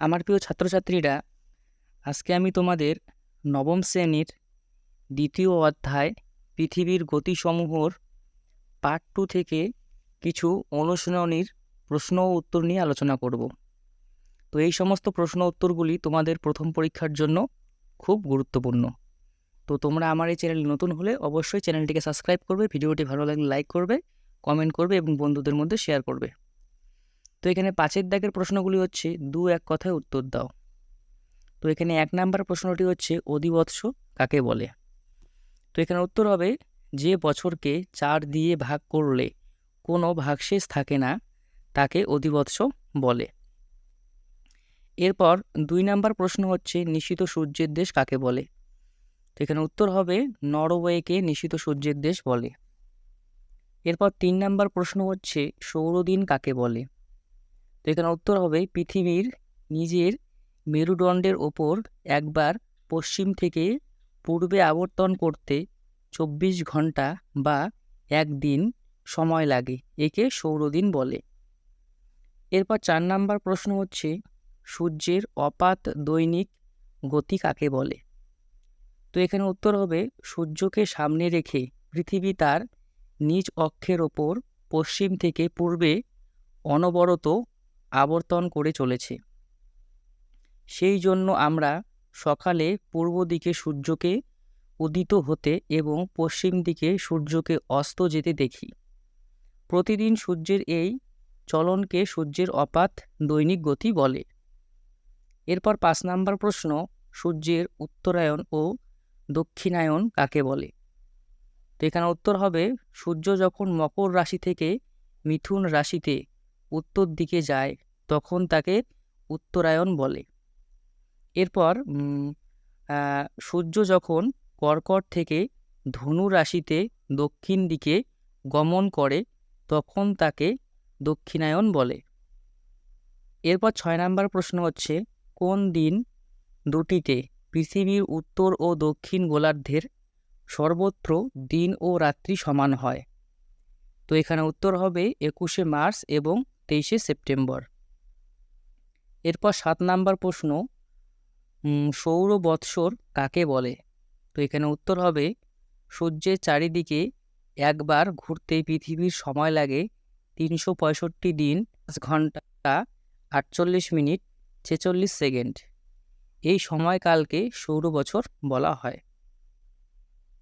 আমার প্রিয় ছাত্রছাত্রীরা, আজকে আমি তোমাদের নবম শ্রেণির দ্বিতীয় অধ্যায় পৃথিবীর গতিসমূহর পার্ট টু থেকে কিছু অনুশীলনীর প্রশ্ন ও উত্তর নিয়ে আলোচনা করব। তো এই সমস্ত প্রশ্ন উত্তরগুলি তোমাদের প্রথম পরীক্ষার জন্য খুব গুরুত্বপূর্ণ। তো তোমরা আমার এই চ্যানেল নতুন হলে অবশ্যই চ্যানেলটিকে সাবস্ক্রাইব করবে, ভিডিওটি ভালো লাগলে লাইক করবে কমেন্ট করবে এবং বন্ধুদের মধ্যে শেয়ার করবে। তো এখানে পাঁচের দাগের প্রশ্নগুলি হচ্ছে, দু এক কথায় উত্তর দাও। তো এখানে এক নাম্বার প্রশ্নটি হচ্ছে, অধিবৎস কাকে বলে? তো এখানে উত্তর হবে, যে বছরকে চার দিয়ে ভাগ করলে কোনো ভাগশেষ থাকে না, তাকে অধিবৎস বলে। এরপর দুই নাম্বার প্রশ্ন হচ্ছে, নিশিত সূর্যের দেশ কাকে বলে? তো এখানে উত্তর হবে, নরওয়েকে নিশিত সূর্যের দেশ বলে। এরপর তিন নাম্বার প্রশ্ন হচ্ছে, সৌরদিন কাকে বলে? এখানে উত্তর হবে পৃথিবীর নিজের মেরুদণ্ডের ওপর একবার পশ্চিম থেকে পূর্বে আবর্তন করতে চব্বিশ ঘণ্টা বা একদিন সময় লাগে, একে সৌরদিন বলে। এরপর চার নাম্বার প্রশ্ন হচ্ছে, সূর্যের অপাত দৈনিক গতি কাকে বলে? তো এখানে উত্তর হবে, সূর্যকে সামনে রেখে পৃথিবী তার নিজ অক্ষের ওপর পশ্চিম থেকে পূর্বে অনবরত আবর্তন করে চলেছে। সেই জন্য আমরা সকালে পূর্ব দিকে সূর্যকে উদিত হতে এবং পশ্চিম দিকে সূর্যকে অস্ত যেতে দেখি। প্রতিদিন সূর্যের এই চলনকে সূর্যের অপাত দৈনিক গতি বলে। এরপর পাঁচ নাম্বার প্রশ্ন, সূর্যের উত্তরায়ণ ও দক্ষিণায়ন কাকে বলে? তো এখানে উত্তর হবে, সূর্য যখন মকর রাশি থেকে মিথুন রাশিতে উত্তর দিকে যায় তখন তাকে উত্তরায়ণ বলে। এরপর সূর্য যখন কর্কট থেকে ধনু রাশিতে দক্ষিণ দিকে গমন করে, তখন তাকে দক্ষিণায়ন বলে। এরপর ছয় নম্বর প্রশ্ন হচ্ছে, কোন দিন দুটিতে পৃথিবীর উত্তর ও দক্ষিণ গোলার্ধের সর্বত্র দিন ও রাত্রি সমান হয়? তো এখানে উত্তর হবে একুশে মার্চ এবং তেইশে সেপ্টেম্বর। এরপর সাত নাম্বার প্রশ্ন সৌর বৎসর কাকে বলে? তো এখানে উত্তর হবে, সূর্যের চারিদিকে একবার ঘুরতে পৃথিবীর সময় লাগে তিনশো পঁয়ষট্টি দিন ঘণ্টা, আটচল্লিশ মিনিট, ছেচল্লিশ সেকেন্ড। এই সময়কালকে সৌর বছর বলা হয়।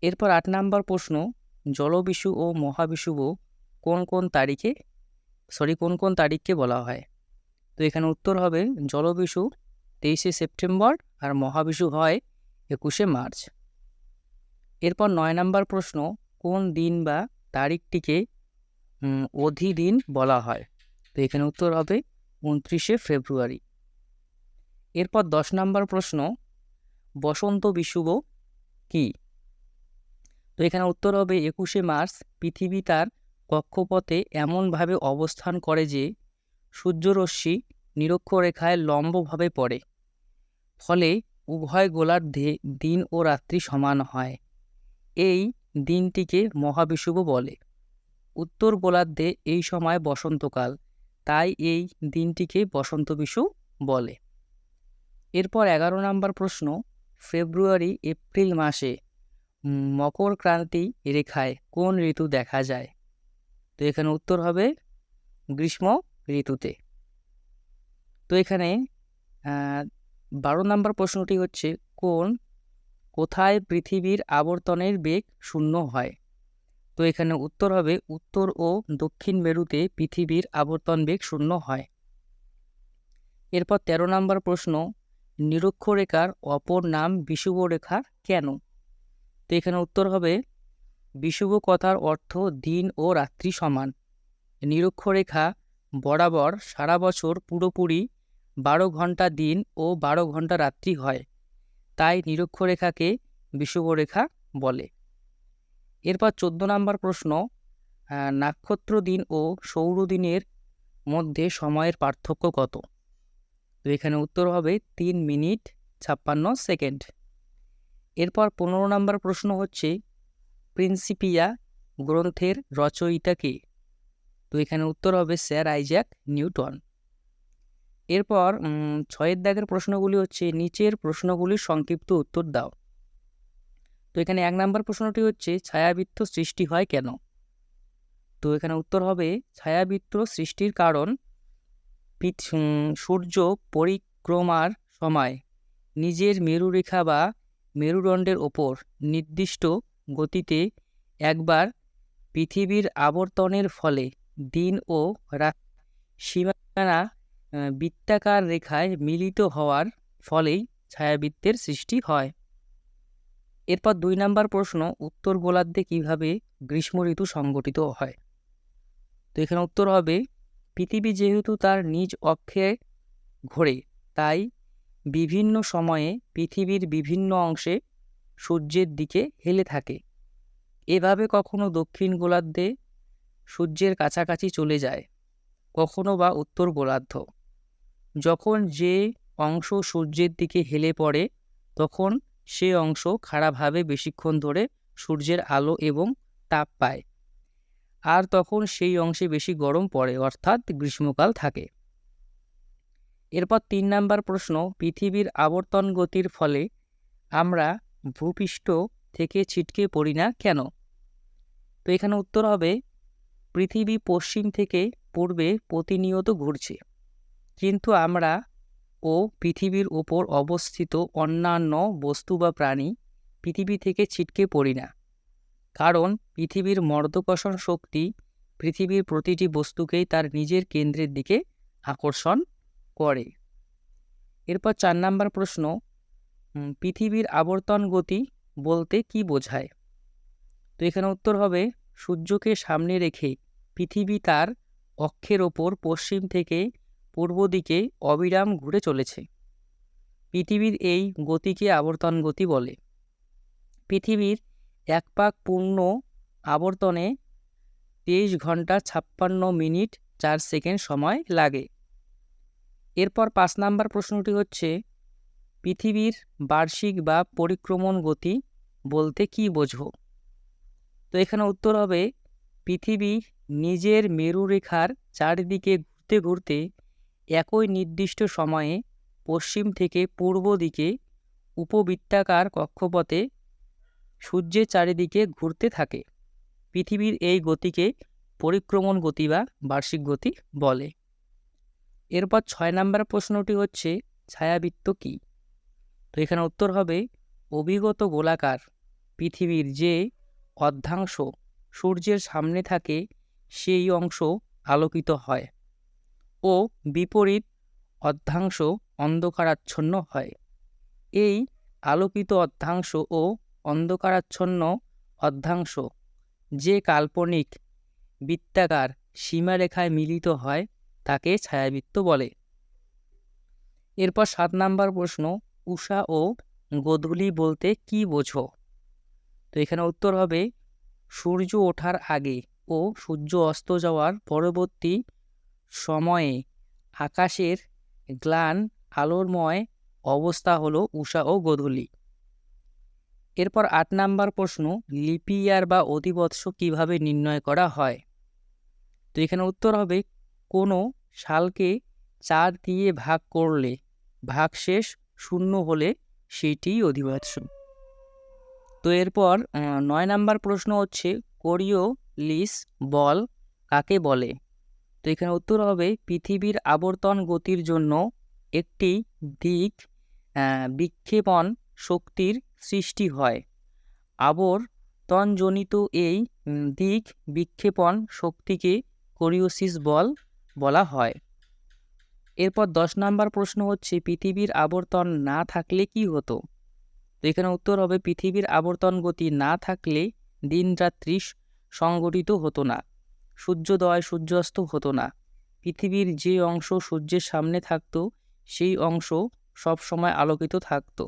এরপর আট নাম্বার প্রশ্ন, জলবিষু ও মহাবিষুব কোন কোন তারিখে সরি কোন কোন তারিখকে বলা হয়? তো এখানে উত্তর হবে জলবিষু তেইশে সেপ্টেম্বর আর মহাবিষু হয় একুশে মার্চ। এরপর নয় নাম্বার প্রশ্ন, কোন দিন বা তারিখটিকে অধিদিন বলা হয়? তো এখানে উত্তর হবে উনত্রিশে ফেব্রুয়ারি। এরপর দশ নাম্বার প্রশ্ন, বসন্ত বিষুব কি? তো এখানে উত্তর হবে একুশে মার্চ, পৃথিবী তার কক্ষপথে এমনভাবে অবস্থান করে যে সূর্যরশ্মি নিরক্ষরেখায় লম্বভাবে পড়ে। ফলে উভয় গোলার্ধে দিন ও রাত্রি সমান হয়। এই দিনটিকে মহাবিষুব বলে। উত্তর গোলার্ধে এই সময় বসন্তকাল, তাই এই দিনটিকে বসন্ত বিষু বলে। এরপর এগারো নম্বর প্রশ্ন, ফেব্রুয়ারি, এপ্রিল মাসে মকর ক্রান্তি রেখায় কোন ঋতু দেখা যায়? তো এখানে উত্তর হবে গ্রীষ্ম ঋতুতে। তো এখানে বারো নম্বর প্রশ্নটি হচ্ছে, কোন, কোথায় পৃথিবীর আবর্তনের বেগ শূন্য হয়? তো এখানে উত্তর হবে, উত্তর ও দক্ষিণ মেরুতে পৃথিবীর আবর্তন বেগ শূন্য হয়। এরপর ১৩ নম্বর প্রশ্ন, নিরক্ষরেখার অপর নাম বিষুব রেখা কেন? তো এখানে উত্তর হবে বিষুব কথার অর্থ দিন ও রাত্রি সমান। নিরক্ষরেখা বরাবর সারা বছর পুরোপুরি বারো ঘণ্টা দিন ও বারো ঘণ্টা রাত্রি হয়, তাই নিরক্ষরেখাকে বিষুবরেখা বলে। এরপর চোদ্দ নম্বর প্রশ্ন নাক্ষত্র দিন ও সৌরদিনের মধ্যে সময়ের পার্থক্য কত? তো এখানে উত্তর হবে তিন মিনিট ছাপ্পান্ন সেকেন্ড। এরপর পনেরো নম্বর প্রশ্ন হচ্ছে, প্রিন্সিপিয়া গ্রন্থের রচয়িতা কে? তো এখানে উত্তর হবে স্যার আইজ্যাক নিউটন। এরপর ছয়ের দাগের প্রশ্নগুলি হচ্ছে, নিচের প্রশ্নগুলির সংক্ষিপ্ত উত্তর দাও। তো এখানে এক নম্বর প্রশ্নটি হচ্ছে, ছায়াবৃত্ত সৃষ্টি হয় কেন? তো এখানে উত্তর হবে, ছায়াবৃত্ত সৃষ্টির কারণ সূর্য পরিক্রমার সময়, নিজের মেরুরেখা বা মেরুদণ্ডের ওপর নির্দিষ্ট গতিতে একবার পৃথিবীর আবর্তনের ফলে। দিন ও রাত। সীমানা বৃত্তাকার রেখায় মিলিত হওয়ার ফলেই ছায়াবৃত্তের সৃষ্টি হয়। এরপর দুই নম্বর প্রশ্ন, উত্তর গোলার্ধে কীভাবে গ্রীষ্ম ঋতু সংগঠিত হয়? তো এখানে উত্তর হবে, পৃথিবী যেহেতু তার নিজ অক্ষে ঘোরে, তাই বিভিন্ন সময়ে পৃথিবীর বিভিন্ন অংশে সূর্যের দিকে হেলে থাকে। এভাবে কখনো দক্ষিণ গোলার্ধে সূর্যের কাছাকাছি চলে যায়, কখনো বা উত্তর গোলার্ধ। যখন যে অংশ সূর্যের দিকে হেলে পড়ে, তখন সে অংশ খাড়াভাবে বেশিক্ষণ ধরে সূর্যের আলো এবং তাপ পায়। আর তখন সেই অংশে বেশি গরম পড়ে, অর্থাৎ গ্রীষ্মকাল থাকে। এরপর তিন নাম্বার প্রশ্ন, পৃথিবীর আবর্তন গতির ফলে আমরা ভূপৃষ্ঠ থেকে ছিটকে পড়ি না কেন? তো এখানে উত্তর হবে পৃথিবী পশ্চিম থেকে পূর্বে প্রতিনিয়ত ঘুরছে। কিন্তু আমরা ও পৃথিবীর ওপর অবস্থিত অন্যান্য বস্তু বা প্রাণী পৃথিবী থেকে ছিটকে পড়ি না। কারণ পৃথিবীর মর্দকর্ষণ শক্তি পৃথিবীর প্রতিটি বস্তুকেই তার নিজের কেন্দ্রের দিকে আকর্ষণ করে। এরপর চার নাম্বার প্রশ্ন পৃথিবীর আবর্তন গতি বলতে কি বোঝায়? তো এখানে উত্তর হবে, সূর্যকে সামনে রেখে পৃথিবী তার অক্ষের ওপর পশ্চিম থেকে পূর্ব দিকে অবিরাম ঘুরে চলেছে। পৃথিবীর এই গতিকে আবর্তন গতি বলে। পৃথিবীর এক পাক পূর্ণ আবর্তনে তেইশ ঘণ্টা ছাপ্পান্ন মিনিট চার সেকেন্ড সময় লাগে। এরপর পাঁচ নাম্বার প্রশ্নটি হচ্ছে, পৃথিবীর বার্ষিক বা পরিক্রমণ গতি বলতে কি বোঝো? তো এখানে উত্তর হবে, পৃথিবী নিজের মেরুরেখার চারিদিকে ঘুরতে ঘুরতে একই নির্দিষ্ট সময়ে পশ্চিম থেকে পূর্ব দিকে উপবৃত্তাকার কক্ষপথে সূর্যের চারিদিকে ঘুরতে থাকে। পৃথিবীর এই গতিকে পরিক্রমণ গতি বা বার্ষিক গতি বলে। এরপর ছয় নম্বর প্রশ্নটি হচ্ছে, ছায়াবৃত্ত কী? তো এখানে উত্তর হবে, অভিগত গোলাকার পৃথিবীর যে অর্ধাংশ সূর্যের সামনে থাকে সেই অংশ আলোকিত হয় ও বিপরীত অর্ধাংশ অন্ধকারাচ্ছন্ন হয়। এই আলোকিত অর্ধাংশ ও অন্ধকারাচ্ছন্ন অর্ধাংশ যে কাল্পনিক বৃত্তাকার সীমারেখায় মিলিত হয় তাকে ছায়াবৃত্ত বলে। এরপর সাত নাম্বার প্রশ্ন, উষা ও গোধূলি বলতে কি বোঝো? তো এখানে উত্তর হবে, সূর্য ওঠার আগে ও সূর্য অস্ত যাওয়ার পরবর্তী সময়ে আকাশের গ্লান আলোরময় অবস্থা হলো উষা ও গধূলি। এরপর আট নাম্বার প্রশ্ন, লিপি ইয়ার বা অধিবৎস কীভাবে নির্ণয় করা হয়? তো এখানে উত্তর হবে, কোনো সালকে চার দিয়ে ভাগ করলে ভাগশেষ শূন্য হলে সেটিই অধিবৎস। তো এরপর নয় নাম্বার প্রশ্ন হচ্ছে কোরিওলিস বল কাকে বলে? তো এখানে উত্তর হবে পৃথিবীর আবর্তন গতির জন্য একটি দিক বিক্ষেপণ শক্তির সৃষ্টি হয়। আবর্তনজনিত এই দিক বিক্ষেপণ শক্তিকে কোরিওসিস বল বলা হয়। এরপর দশ নাম্বার প্রশ্ন হচ্ছে, পৃথিবীর আবর্তন না থাকলে কি হতো? তো এখানে উত্তর হবে, পৃথিবীর আবর্তন গতি না থাকলে দিন রাত্রি সংগঠিত হতো না। সূর্যোদয় সূর্যাস্ত হতো না। পৃথিবীর যে অংশ সূর্যের সামনে থাকত, সেই অংশ সব সময় আলোকিত থাকত।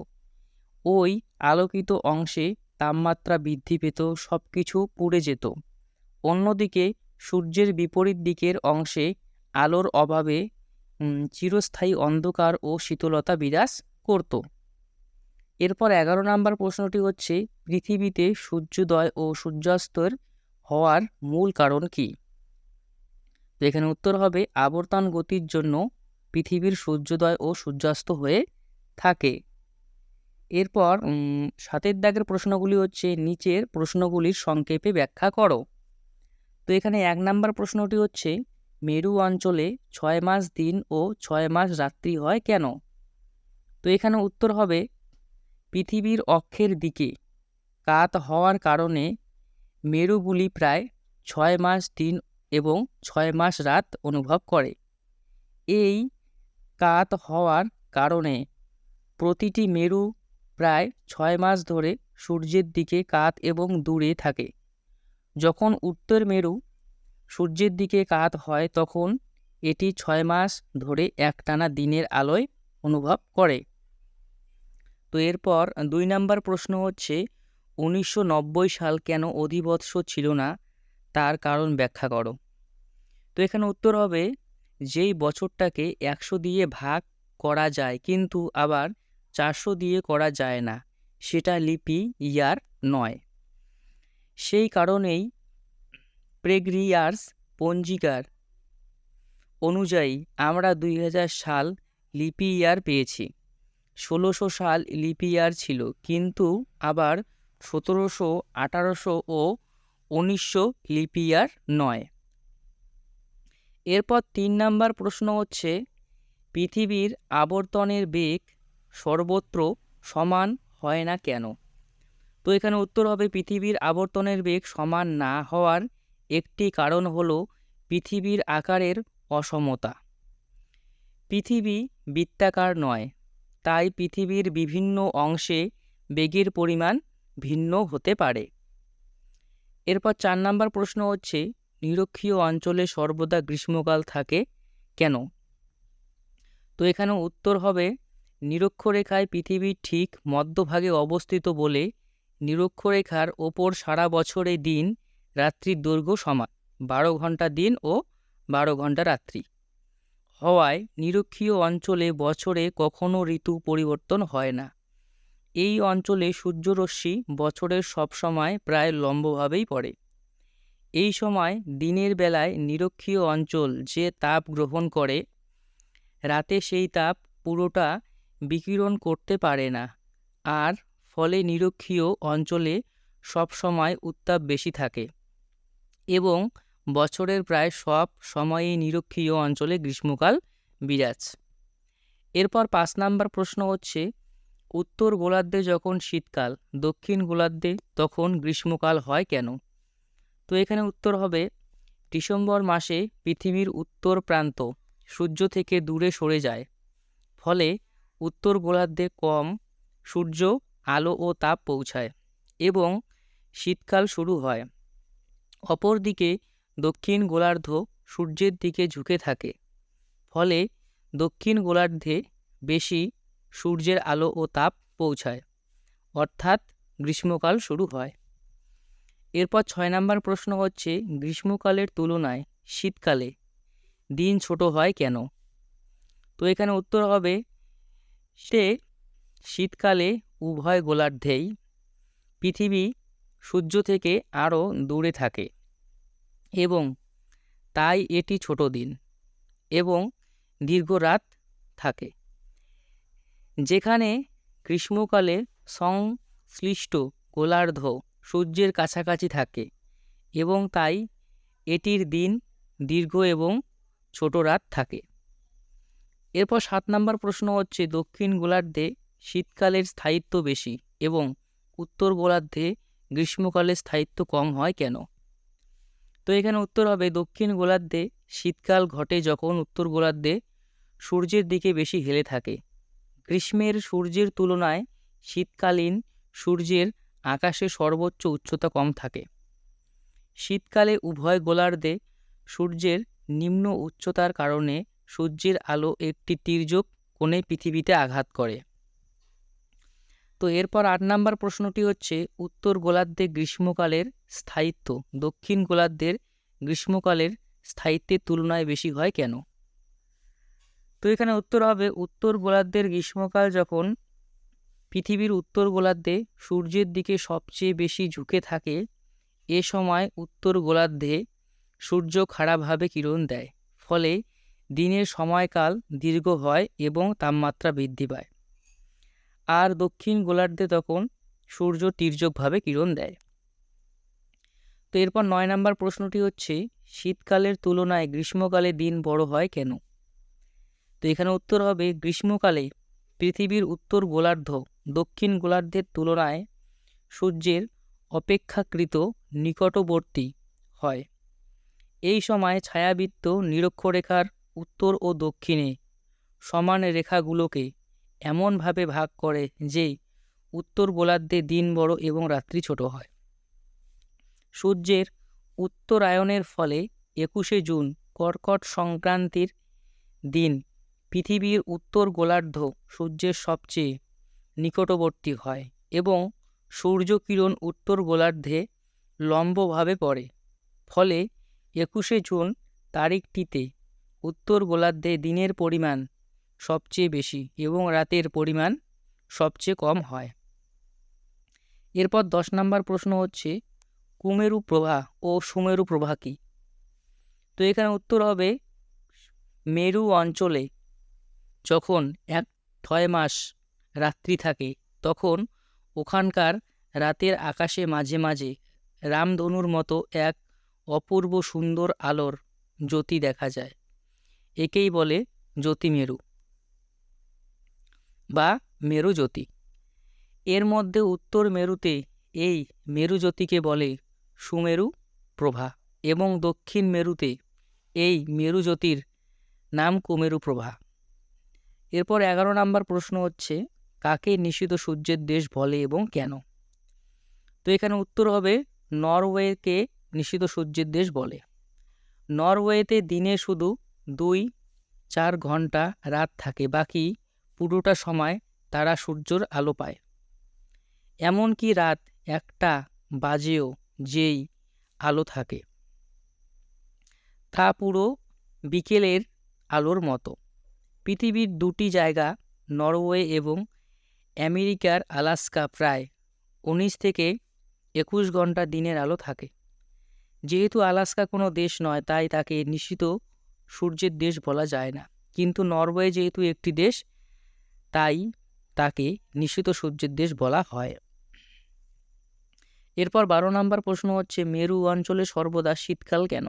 ওই আলোকিত অংশে তাপমাত্রা বৃদ্ধি পেত সব কিছু পুড়ে যেত। অন্যদিকে সূর্যের বিপরীত দিকের অংশে আলোর অভাবে চিরস্থায়ী অন্ধকার ও শীতলতা বিরাজ করত। এরপর এগারো নম্বর প্রশ্নটি হচ্ছে, পৃথিবীতে সূর্যোদয় ও সূর্যাস্তের হওয়ার মূল কারণ কি? তো এখানে উত্তর হবে, আবর্তন গতির জন্য পৃথিবীর সূর্যোদয় ও সূর্যাস্ত হয়ে থাকে। এরপর সাতের দাগের প্রশ্নগুলি হচ্ছে, নিচের প্রশ্নগুলির সংক্ষেপে ব্যাখ্যা করো। তো এখানে এক নাম্বার প্রশ্নটি হচ্ছে, মেরু অঞ্চলে ছয় মাস দিন ও ছয় মাস রাত্রি হয় কেন? তো এখানে উত্তর হবে, পৃথিবীর অক্ষের দিকে। কাত হওয়ার কারণে মেরুগুলি প্রায় ছয় মাস দিন এবং ছয় মাস রাত অনুভব করে। এই কাত হওয়ার কারণে প্রতিটি মেরু প্রায় ছয় মাস ধরে সূর্যের দিকে কাত এবং দূরে থাকে। যখন উত্তর মেরু সূর্যের দিকে কাত হয়, তখন এটি ছয় মাস ধরে একটানা দিনের আলোয় অনুভব করে। তো এরপর দুই নাম্বার প্রশ্ন হচ্ছে উনিশশো নব্বই সাল কেন অধিবৎস ছিল না, তার কারণ ব্যাখ্যা করো। তো এখানে উত্তর হবে, যেই বছরটাকে একশো দিয়ে ভাগ করা যায় কিন্তু আবার চারশো দিয়ে করা যায় না, সেটা লিপি ইয়ার নয়। সেই কারণেই প্রেগরিয়ার্স পঞ্জিকার অনুযায়ী আমরা দুই হাজার সাল লিপি ইয়ার পেয়েছি। ষোলোশো সাল লিপি ইয়ার ছিল, কিন্তু আবার সতেরোশো, আঠারোশো ও উনিশশো লিপিয়ার নয়। এরপর তিন নাম্বার প্রশ্ন হচ্ছে, পৃথিবীর আবর্তনের বেগ সর্বত্র সমান হয় না কেন? তো এখানে উত্তর হবে, পৃথিবীর আবর্তনের বেগ সমান না হওয়ার একটি কারণ হল পৃথিবীর আকারের অসমতা। পৃথিবী বৃত্তাকার নয়, তাই পৃথিবীর বিভিন্ন অংশে বেগের পরিমাণ ভিন্ন হতে পারে। এরপর চার নাম্বার প্রশ্ন হচ্ছে, নিরক্ষীয় অঞ্চলে সর্বদা গ্রীষ্মকাল থাকে কেন? তো এখানে উত্তর হবে, নিরক্ষরেখায় পৃথিবীর ঠিক মধ্যভাগে অবস্থিত বলে নিরক্ষরেখার ওপর সারা বছরে দিন রাত্রির দৈর্ঘ্য সমান, বারো ঘণ্টা দিন ও বারো ঘণ্টা রাত্রি। হওয়ায় নিরক্ষীয় অঞ্চলে বছরে কখনো ঋতু পরিবর্তন হয় না। এই অঞ্চলে সূর্যরশ্মি বছরের সব সময় প্রায় লম্বভাবেই পড়ে। এই সময় দিনের বেলায় নিরক্ষীয় অঞ্চল যে তাপ গ্রহণ করে, রাতে সেই তাপ পুরোটা বিকিরণ করতে পারে না, আর ফলে নিরক্ষীয় অঞ্চলে সব সময় উত্তাপ বেশি থাকে এবং বছরের প্রায় সব সময়ই নিরক্ষীয় অঞ্চলে গ্রীষ্মকাল বিরাজ। এরপর পাঁচ নাম্বার প্রশ্ন হচ্ছে উত্তর গোলার্ধে যখন শীতকাল, দক্ষিণ গোলার্ধে তখন গ্রীষ্মকাল হয় কেন? তো এখানে উত্তর হবে, ডিসেম্বর মাসে পৃথিবীর উত্তর প্রান্ত সূর্য থেকে দূরে সরে যায়। ফলে উত্তর গোলার্ধে কম সূর্য, আলো ও তাপ পৌঁছায় এবং শীতকাল শুরু হয়। অপরদিকে দক্ষিণ গোলার্ধ সূর্যের দিকে ঝুঁকে থাকে। ফলে দক্ষিণ গোলার্ধে বেশি সূর্যের আলো ও তাপ পৌঁছায়। অর্থাৎ গ্রীষ্মকাল শুরু হয়। এরপর ছয় নম্বর প্রশ্ন হচ্ছে, গ্রীষ্মকালের তুলনায় শীতকালে দিন ছোট হয় কেন? তো এখানে উত্তর হবে সে শীতকালে উভয় গোলার্ধেই পৃথিবী সূর্য থেকে আরও দূরে থাকে এবং তাই এটি ছোট দিন এবং দীর্ঘ রাত থাকে। যেখানে গ্রীষ্মকালে সংশ্লিষ্ট গোলার্ধ সূর্যের কাছাকাছি থাকে এবং তাই এটির দিন দীর্ঘ এবং ছোট রাত থাকে। এরপর সাত নম্বর প্রশ্ন হচ্ছে, দক্ষিণ গোলার্ধে শীতকালের স্থায়িত্ব বেশি এবং উত্তর গোলার্ধে গ্রীষ্মকালের স্থায়িত্ব কম হয় কেন? তো এখানে উত্তর হবে, দক্ষিণ গোলার্ধে শীতকাল ঘটে যখন উত্তর গোলার্ধে সূর্যের দিকে বেশি হেলে থাকে। গ্রীষ্মের সূর্যের তুলনায় শীতকালীন সূর্যের আকাশে সর্বোচ্চ উচ্চতা কম থাকে। শীতকালে উভয় গোলার্ধে সূর্যের নিম্ন উচ্চতার কারণে সূর্যের আলো একটি তির্যক কোণে পৃথিবীতে আঘাত করে। তো এরপর আট নাম্বার প্রশ্নটি হচ্ছে, উত্তর গোলার্ধে গ্রীষ্মকালের স্থায়িত্ব, দক্ষিণ গোলার্ধের গ্রীষ্মকালের স্থায়িত্বের তুলনায় বেশি হয় কেন? তো এখানে উত্তর হবে, উত্তর গোলার্ধের গ্রীষ্মকাল যখন পৃথিবীর উত্তর গোলার্ধে সূর্যের দিকে সবচেয়ে বেশি ঝুঁকে থাকে, এ সময় উত্তর গোলার্ধে সূর্য খারাপভাবে কিরণ দেয়। ফলে দিনের সময়কাল দীর্ঘ হয় এবং তাপমাত্রা বৃদ্ধি পায়। আর দক্ষিণ গোলার্ধে তখন সূর্য তীর্যকভাবে কিরণ দেয়। তো এরপর নয় নম্বর প্রশ্নটি হচ্ছে, শীতকালের তুলনায় গ্রীষ্মকালে দিন বড় হয় কেন? তো এখানে উত্তর হবে গ্রীষ্মকালে পৃথিবীর উত্তর গোলার্ধ, দক্ষিণ গোলার্ধের তুলনায় সূর্যের অপেক্ষাকৃত নিকটবর্তী হয়। এই সময় ছায়াবৃত্ত নিরক্ষরেখার উত্তর ও দক্ষিণে সমান রেখাগুলোকে এমনভাবে ভাগ করে যে উত্তর গোলার্ধে দিন বড় এবং রাত্রি ছোট হয়। সূর্যের উত্তরায়ণের ফলে একুশে জুন কর্কট সংক্রান্তির দিন পৃথিবীর উত্তর গোলার্ধ সূর্যের সবচেয়ে নিকটবর্তী হয় এবং সূর্যকিরণ উত্তর গোলার্ধে লম্বভাবে পড়ে। ফলে একুশে জুন তারিখটিতে উত্তর গোলার্ধে দিনের পরিমাণ সবচেয়ে বেশি এবং রাতের পরিমাণ সবচেয়ে কম হয়। এরপর দশ নম্বর প্রশ্ন হচ্ছে, কুমেরু প্রভা ও সুমেরু প্রভা কী? তো এখানে উত্তর হবে, মেরু অঞ্চলে যখন এক ছয় মাস রাত্রি থাকে, তখন ওখানকার রাতের আকাশে মাঝে মাঝে রামধনুর মতো এক অপূর্ব সুন্দর আলোর জ্যোতি দেখা যায়। একেই বলে জ্যোতিমেরু বা মেরু জ্যোতি। এর মধ্যে উত্তর মেরুতে এই মেরু জ্যোতিকে বলে সুমেরু প্রভা এবং দক্ষিণ মেরুতে এই মেরু জ্যোতির নাম কুমেরু প্রভা। এরপর এগারো নম্বর প্রশ্ন হচ্ছে, কাকে নিষিদ্ধ সূর্যের দেশ বলে এবং কেন? তো এখানে উত্তর হবে, নরওয়েকে নিষিদ্ধ সূর্যের দেশ বলে। নরওয়েতে দিনে শুধু দুই, চার ঘণ্টা রাত থাকে, বাকি পুরোটা সময় তারা সূর্যর আলো পায়। এমনকি রাত একটা বাজেও যেই আলো থাকে, তা পুরো বিকেলের আলোর মতো। পৃথিবীর দুটি জায়গা, নরওয়ে এবং আমেরিকার আলাস্কা, প্রায় উনিশ থেকে একুশ ঘণ্টা দিনের আলো থাকে। যেহেতু আলাস্কা কোনো দেশ নয়, তাই তাকে নিশ্চিত সূর্যের দেশ বলা যায় না। কিন্তু নরওয়ে যেহেতু একটি দেশ, তাই তাকে নিশ্চিত সূর্যের দেশ বলা হয়। এরপর বারো নম্বর প্রশ্ন হচ্ছে, মেরু অঞ্চলে সর্বদা শীতকাল কেন?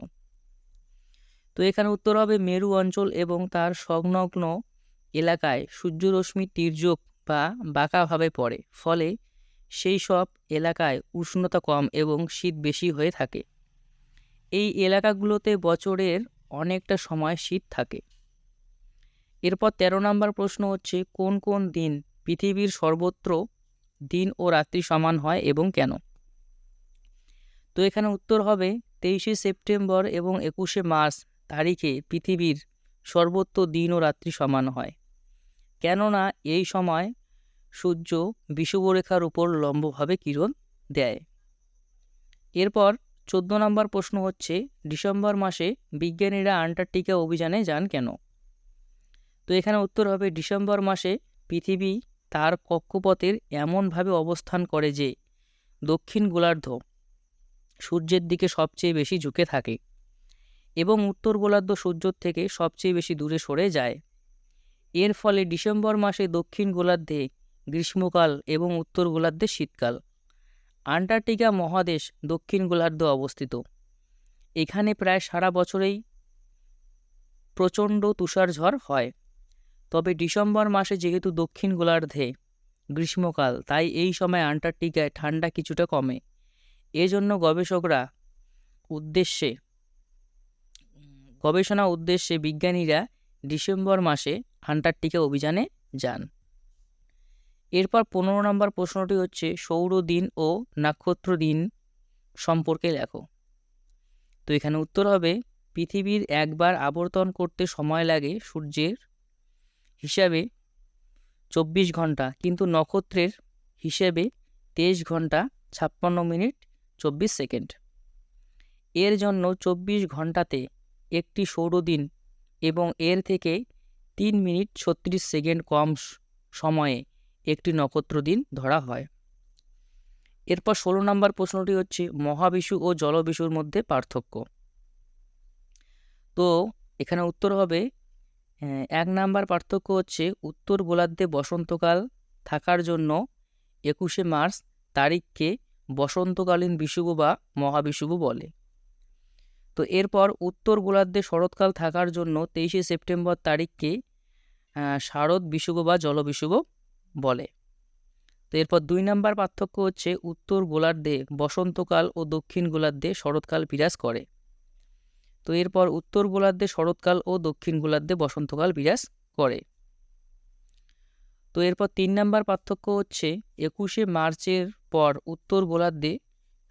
তো এখানে উত্তর হবে মেরু অঞ্চল এবং তার সংলগ্ন এলাকায় সূর্যরশ্মি তির্যক বা বাঁকাভাবে পড়ে। ফলে সেই সব এলাকায় উষ্ণতা কম এবং শীত বেশি হয়ে থাকে। এই এলাকাগুলোতে বছরের অনেকটা সময় শীত থাকে। এরপর ১৩ নম্বর প্রশ্ন হচ্ছে, কোন কোন দিন পৃথিবীর সর্বত্র দিন ও রাত্রি সমান হয় এবং কেন? তো এখানে উত্তর হবে, তেইশে সেপ্টেম্বর এবং একুশে মার্চ তারিখে পৃথিবীর সর্বত্র দিন ও রাত্রি সমান হয়। কেননা এই সময় সূর্য বিষুবরেখার উপর লম্বভাবে কিরণ দেয়। এরপর চোদ্দ নম্বর প্রশ্ন হচ্ছে, ডিসেম্বর মাসে বিজ্ঞানীরা আন্টার্কটিকা অভিযানে যান কেন? তো এখানে উত্তর হবে, ডিসেম্বর মাসে পৃথিবী তার কক্ষপথের এমনভাবে অবস্থান করে যে দক্ষিণ গোলার্ধ সূর্যের দিকে সবচেয়ে বেশি ঝুঁকে থাকে। এবং উত্তর গোলার্ধ সূর্যর থেকে সবচেয়ে বেশি দূরে সরে যায়। এর ফলে ডিসেম্বর মাসে দক্ষিণ গোলার্ধে গ্রীষ্মকাল এবং উত্তর গোলার্ধে শীতকাল। আন্টার্কটিকা মহাদেশ দক্ষিণ গোলার্ধে অবস্থিত। এখানে প্রায় সারা বছরেই প্রচণ্ড তুষারঝড় হয়। তবে ডিসেম্বর মাসে যেহেতু দক্ষিণ গোলার্ধে গ্রীষ্মকাল, তাই এই সময় আন্টার্কটিকায় ঠান্ডা কিছুটা কমে। এজন্য গবেষকরা উদ্দেশ্যে গবেষণা উদ্দেশ্যে বিজ্ঞানীরা ডিসেম্বর মাসে আন্টার্কটিকা অভিযানে যান। এরপর পনেরো নম্বর প্রশ্নটি হচ্ছে, সৌর দিন ও নক্ষত্র দিন সম্পর্কে লেখো। তো এখানে উত্তর হবে, পৃথিবীর একবার আবর্তন করতে সময় লাগে সূর্যের হিসাবে চব্বিশ ঘণ্টা, কিন্তু নক্ষত্রের হিসেবে তেইশ ঘণ্টা ছাপ্পান্ন মিনিট চব্বিশ সেকেন্ড। এর জন্য চব্বিশ ঘন্টাতে একটি সৌরদিন এবং এর থেকে তিন মিনিট ছত্রিশ সেকেন্ড কম সময়ে একটি নক্ষত্র দিন ধরা হয়। এরপর ষোলো নম্বর প্রশ্নটি হচ্ছে, মহাবিষু ও জলবিষুর মধ্যে পার্থক্য। তো এখানে উত্তর হবে এক নাম্বার পার্থক্য হচ্ছে, উত্তর গোলার্ধে বসন্তকাল থাকার জন্য একুশে মার্চ তারিখকে বসন্তকালীন বিষুব বা মহাবিষুব বলে। তো এরপর উত্তর গোলার্ধে শরৎকাল থাকার জন্য তেইশে সেপ্টেম্বর তারিখকে শারদ বিষুব বা জলবিষুব বলে। তো এরপর দুই নাম্বার পার্থক্য হচ্ছে উত্তর গোলার্ধে বসন্তকাল ও দক্ষিণ গোলার্ধে শরৎকাল বিরাজ করে। তো এরপর উত্তর গোলার্ধে শরৎকাল ও দক্ষিণ গোলার্ধে বসন্তকাল বিরাজ করে। তো এরপর তিন নাম্বার পার্থক্য হচ্ছে একুশে মার্চের পর উত্তর গোলার্ধে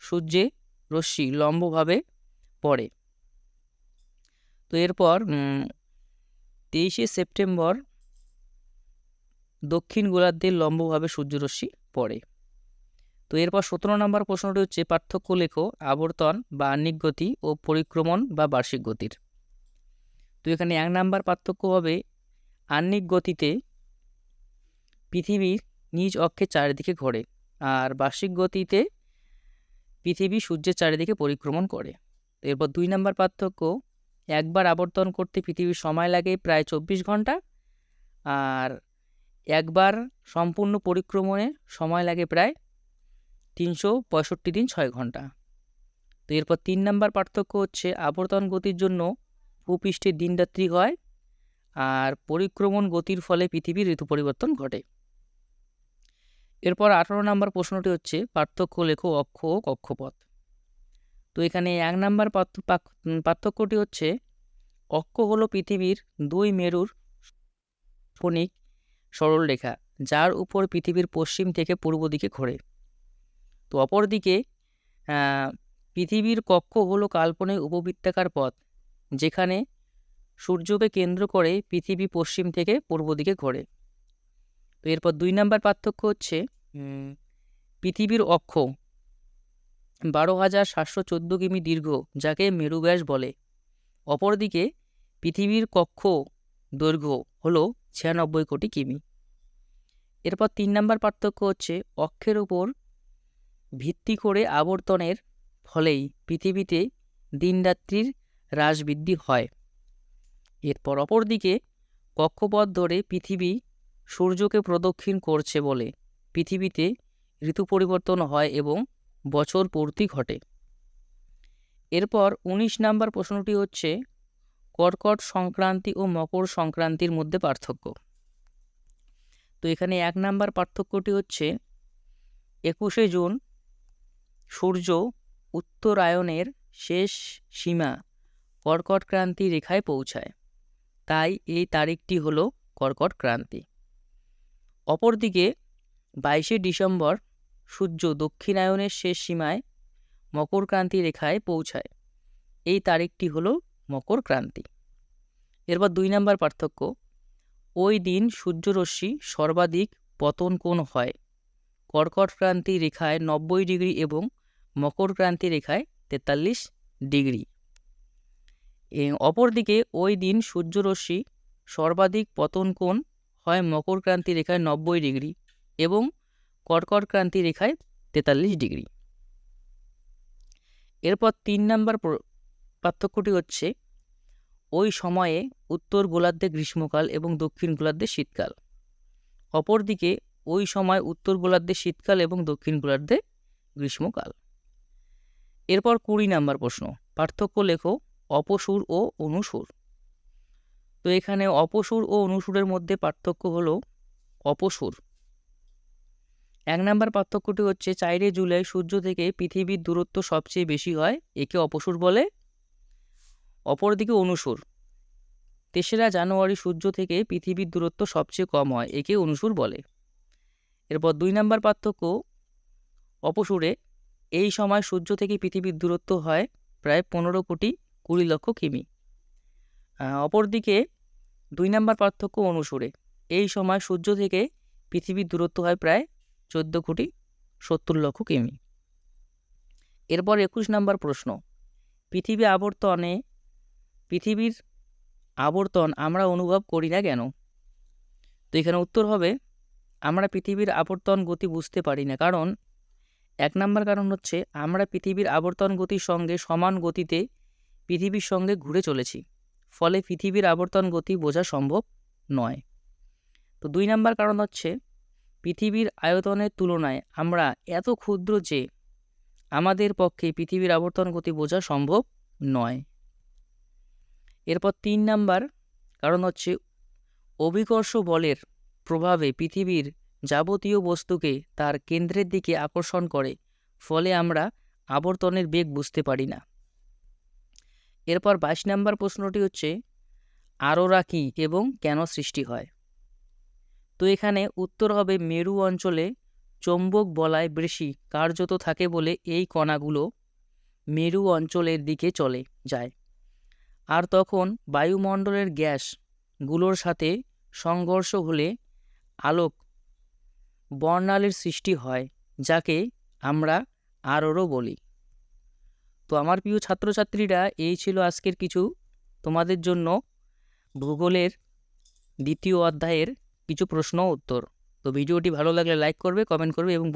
সূর্যে রশ্মি লম্বভাবে পড়ে। তো এরপর তেইশে সেপ্টেম্বর দক্ষিণ গোলার্ধে লম্বভাবে সূর্যরশ্মি পড়ে। তো এরপর সতেরো নম্বর প্রশ্নটি হচ্ছে, পার্থক্য লেখো, আবর্তন বা আহ্নিক গতি ও পরিক্রমণ বা বার্ষিক গতির। তো এখানে এক নাম্বার পার্থক্য হবে, আহ্নিক গতিতে পৃথিবীর নিজ অক্ষের চারিদিকে ঘোরে আর বার্ষিক গতিতে পৃথিবী সূর্যের চারিদিকে পরিক্রমণ করে। এরপর দুই নাম্বার পার্থক্য একবার আবর্তন করতে পৃথিবীর সময় লাগে প্রায় চব্বিশ ঘণ্টা। আর একবার সম্পূর্ণ পরিক্রমণে সময় লাগে প্রায় তিনশো পঁয়ষট্টি দিন ছয় ঘণ্টা। তো এরপর তিন নাম্বার পার্থক্য হচ্ছে আবর্তন গতির জন্য ভূপৃষ্ঠের দিনরাত্রি হয় আর পরিক্রমণ গতির ফলে পৃথিবীর ঋতু পরিবর্তন ঘটে। এরপর আঠারো নাম্বার প্রশ্নটি হচ্ছে পার্থক্য লেখো অক্ষ ও কক্ষপথ। তো এখানে এক নাম্বার পার্থক্যটি হচ্ছে অক্ষ হলো পৃথিবীর দুই মেরুর ফণিক সরলরেখা যার উপর পৃথিবীর পশ্চিম থেকে পূর্ব দিকে ঘোরে। তো অপরদিকে পৃথিবীর কক্ষ হলো কাল্পনিক উপবৃত্তাকার পথ, যেখানে সূর্যকে কেন্দ্র করে পৃথিবী পশ্চিম থেকে পূর্ব দিকে ঘোরে। তো এরপর দুই নাম্বার পার্থক্য হচ্ছে পৃথিবীর অক্ষ বারো হাজার সাতশো চোদ্দ কিমি দীর্ঘ, যাকে মেরুব্যাস বলে। অপরদিকে, পৃথিবীর কক্ষ দৈর্ঘ্য হল ছিয়ানব্বই কোটি কিমি। এরপর তিন নম্বর পার্থক্য হচ্ছে, অক্ষের উপর ভিত্তি করে আবর্তনের ফলেই পৃথিবীতে দিনরাত্রির হ্রাস বৃদ্ধি হয়। এরপর অপরদিকে, কক্ষপথ ধরে পৃথিবী সূর্যকে প্রদক্ষিণ করছে বলে পৃথিবীতে ঋতু পরিবর্তন হয় এবং বছর পূর্তি ঘটে। এরপর ১৯ নাম্বার প্রশ্নটি হচ্ছে, কর্কট সংক্রান্তি ও মকর সংক্রান্তির মধ্যে পার্থক্য। তো এখানে এক নাম্বার পার্থক্যটি হচ্ছে, একুশে জুন, সূর্য উত্তরায়ণের শেষ সীমা কর্কট ক্রান্তি রেখায় পৌঁছায়। তাই এই তারিখটি হলো কর্কট ক্রান্তি। অপরদিকে বাইশে ডিসেম্বর সূর্য দক্ষিণায়নের শেষ সীমায় মকরক্রান্তি রেখায় পৌঁছায়। এই তারিখটি হলো মকর ক্রান্তি। এরপর দুই নম্বর পার্থক্য। ওই দিন সূর্যরশ্মি সর্বাধিক পতন কোণ হয়। কর্কট ক্রান্তি রেখায় নব্বই ডিগ্রি এবং মকর ক্রান্তি রেখায় তেতাল্লিশ ডিগ্রি। অপরদিকে ওই দিন সূর্যরশ্মি সর্বাধিক পতন কোণ হয় মকর ক্রান্তি রেখায় নব্বই ডিগ্রি এবং কর্কট ক্রান্তি রেখায় তেতাল্লিশ ডিগ্রি। এরপর তিন নম্বর পার্থক্যটি হচ্ছে, ওই সময়ে উত্তর গোলার্ধে গ্রীষ্মকাল এবং দক্ষিণ গোলার্ধে শীতকাল। অপরদিকে ওই সময় উত্তর গোলার্ধে শীতকাল এবং দক্ষিণ গোলার্ধে গ্রীষ্মকাল। এরপর কুড়ি নাম্বার প্রশ্ন, পার্থক্য লেখো অপসুর ও অনুসুর। তো এখানে অপসুর ও অনুসুরের মধ্যে পার্থক্য হলো অপসুর। এক নাম্বার পার্থক্যটি হচ্ছে চাইরে জুলাই সূর্য থেকে পৃথিবীর দূরত্ব সবচেয়ে বেশি হয়, একে অপসুর বলে। অপরদিকে অনুসুর। তেসরা জানুয়ারি সূর্য থেকে পৃথিবীর দূরত্ব সবচেয়ে কম হয়, একে অনুসুর বলে। এরপর দুই নাম্বার পার্থক্য, অপসুরে। এই সময় সূর্য থেকে পৃথিবীর দূরত্ব হয় প্রায় পনেরো কোটি কুড়ি লক্ষ কিমি। অপরদিকে দুই নাম্বার পার্থক্য অনুসুরে। এই সময় সূর্য থেকে পৃথিবীর দূরত্ব হয় প্রায় চোদ্দ কোটি সত্তর লক্ষ কিমি। এরপর একুশ নাম্বার প্রশ্ন। পৃথিবী আবর্তনে, পৃথিবীর আবর্তন আমরা অনুভব করি না কেন? তো এখানে উত্তর হবে, আমরা পৃথিবীর আবর্তন গতি বুঝতে পারি না। কারণ, এক নম্বর কারণ হচ্ছে, আমরা পৃথিবীর আবর্তন গতির সঙ্গে সমান গতিতে পৃথিবীর সঙ্গে ঘুরে চলেছি। ফলে পৃথিবীর আবর্তন গতি বোঝা সম্ভব নয়। তো দুই নাম্বার কারণ হচ্ছে পৃথিবীর আয়তনের তুলনায় আমরা এত ক্ষুদ্র যে আমাদের পক্ষে পৃথিবীর আবর্তন গতি বোঝা সম্ভব নয়। এরপর তিন নাম্বার কারণ হচ্ছে অভিকর্ষ বলের প্রভাবে পৃথিবীর যাবতীয় বস্তুকে তার কেন্দ্রের দিকে আকর্ষণ করে, ফলে আমরা আবর্তনের বেগ বুঝতে পারি না। এরপর বাইশ নাম্বার প্রশ্নটি হচ্ছে, আরোরা কী এবং কেন সৃষ্টি হয়? তো এখানে উত্তর হবে মেরু অঞ্চলে চৌম্বক বলায় বেশি কার্যত থাকে বলে এই কণাগুলো মেরু অঞ্চলের দিকে চলে, যায়। আর তখন বায়ুমণ্ডলের গ্যাসগুলোর সাথে সংঘর্ষ হলে আলোক বর্ণালীর সৃষ্টি হয়, যাকে আমরা আরোরও বলি। তো আমার প্রিয় ছাত্রছাত্রীরা, এই ছিল আজকের কিছু তোমাদের জন্য ভূগোলের দ্বিতীয় অধ্যায়ের কিছু প্রশ্ন উত্তর। তো ভিডিওটি ভালো লাগলে লাইক করবে কমেন্ট করবে এবং